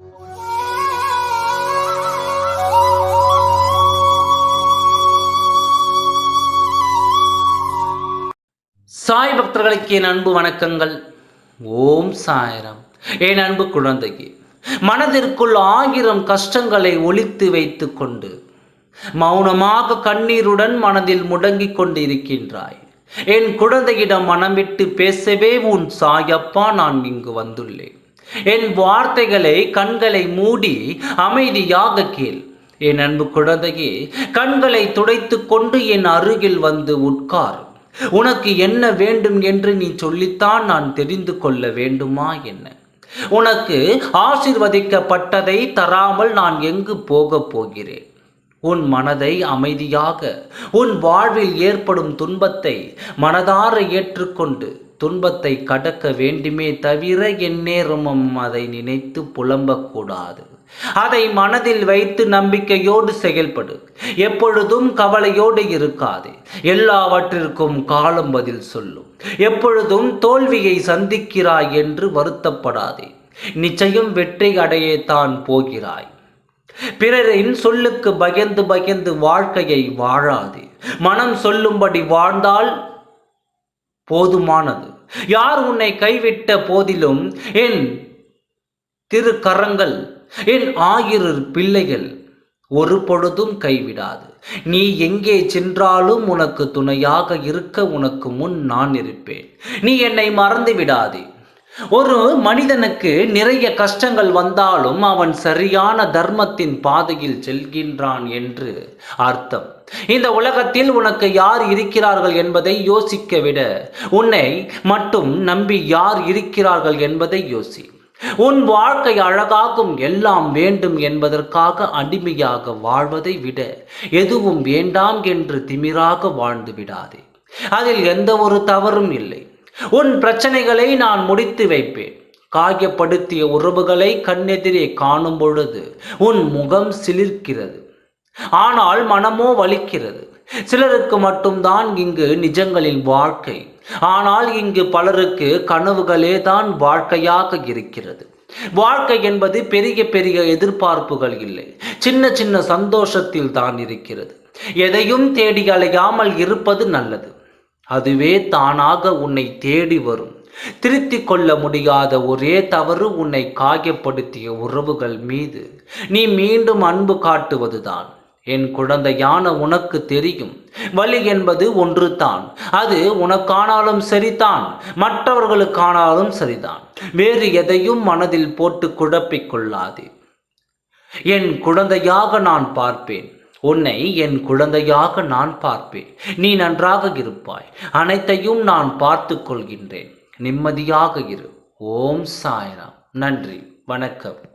சாய் பக்தர்களுக்கு என் அன்பு வணக்கங்கள். ஓம் சாயரம். என் அன்பு குழந்தைக்கு மனதிற்குள் ஆயிரம் கஷ்டங்களை ஒழித்து வைத்துக் கொண்டு மௌனமாக கண்ணீருடன் மனதில் முடங்கிக் கொண்டு இருக்கின்றாய் என் குழந்தையிடம் மனம் விட்டு பேசவே உன் சாயப்பா நான் இங்கு வந்துள்ளேன். என் வார்த்தைகளை கண்களை மூடி அமைதியாக கேள். என் அன்பு குழந்தையே கண்களை துடைத்து கொண்டு என் அருகில் வந்து உட்கார். உனக்கு என்ன வேண்டும் என்று நீ சொல்லித்தான் நான் தெரிந்து கொள்ள வேண்டுமா என்ன? உனக்கு ஆசிர்வதிக்கப்பட்டதை தராமல் நான் எங்கு போகப் போகிறேன்? உன் மனதை அமைதியாக உன் வாழ்வில் ஏற்படும் துன்பத்தை மனதார ஏற்றுக்கொண்டு துன்பத்தை கடக்க வேண்டுமே தவிர எந்நேரமும் அதை நினைத்து புலம்பக்கூடாது. அதை மனதில் வைத்து நம்பிக்கையோடு செயல்படு. எப்பொழுதும் கவலையோடு இருக்காது. எல்லாவற்றிற்கும் காலம் பதில் சொல்லும். எப்பொழுதும் தோல்வியை சந்திக்கிறாய் என்று வருத்தப்படாதே. நிச்சயம் வெற்றி அடையத்தான் போகிறாய். பிறரின் சொல்லுக்கு பயந்து பயந்து வாழ்க்கையை வாழாது. மனம் சொல்லும்படி வாழ்ந்தால் போதுமானது. யார் உன்னை கைவிட்ட போதிலும் என் திருக்கரங்கள் என் ஆயிரு பிள்ளைகள் ஒரு பொழுதும் கைவிடாது. நீ எங்கே சென்றாலும் உனக்கு துணையாக இருக்க உனக்கு முன் நான் இருப்பேன். நீ என்னை மறந்து விடாதே. ஒரு மனிதனுக்கு நிறைய கஷ்டங்கள் வந்தாலும் அவன் சரியான தர்மத்தின் பாதையில் செல்கின்றான் என்று அர்த்தம். இந்த உலகத்தில் உனக்கு யார் இருக்கிறார்கள் என்பதை யோசிக்க விட உன்னை மட்டும் நம்பி யார் இருக்கிறார்கள் என்பதை யோசி. உன் வாழ்க்கை அழகாகும் எல்லாம் வேண்டும் என்பதற்காக அடிமையாக வாழ்வதை விட எதுவும் வேண்டாம் என்று திமிராக வாழ்ந்து விடாதே. அதில் எந்த ஒரு தவறும் இல்லை. உன் பிரச்சனைகளை நான் முடித்து வைப்பேன். காயப்படுத்திய உறவுகளை கண்ணெதிரே காணும் பொழுது உன் முகம் சிலிர்க்கிறது. ஆனால் மனமோ வலிக்கிறது. சிலருக்கு மட்டும்தான் இங்கு நிஜங்களில் வாழ்க்கை. ஆனால் இங்கு பலருக்கு கனவுகளே தான் வாழ்க்கையாக இருக்கிறது. வாழ்க்கை என்பது பெரிய பெரிய எதிர்பார்ப்புகள் இல்லை. சின்ன சின்ன சந்தோஷத்தில் தான் இருக்கிறது. எதையும் தேடி அலையாமல் இருப்பது நல்லது. அதுவே தானாக உன்னை தேடி வரும். திருத்தி கொள்ள முடியாத ஒரே தவறு உன்னை காயப்படுத்திய உறவுகள் மீது. நீ மீண்டும் அன்பு காட்டுவதுதான். என் குழந்தையான உனக்கு தெரியும். வலி என்பது ஒன்று தான் அது உனக்கானாலும் சரிதான். மற்றவர்களுக்கானாலும் சரிதான். வேறு எதையும் மனதில் போட்டு குழப்பிக் கொள்ளாது. என் குழந்தையாக நான் பார்ப்பேன். உன்னை என் குழந்தையாக நான் பார்ப்பேன். நீ நன்றாக இருப்பாய். அனைத்தையும் நான் பார்த்து கொள்கின்றேன் நிம்மதியாக இரு. ஓம் சாய்ராம். நன்றி. வணக்கம்.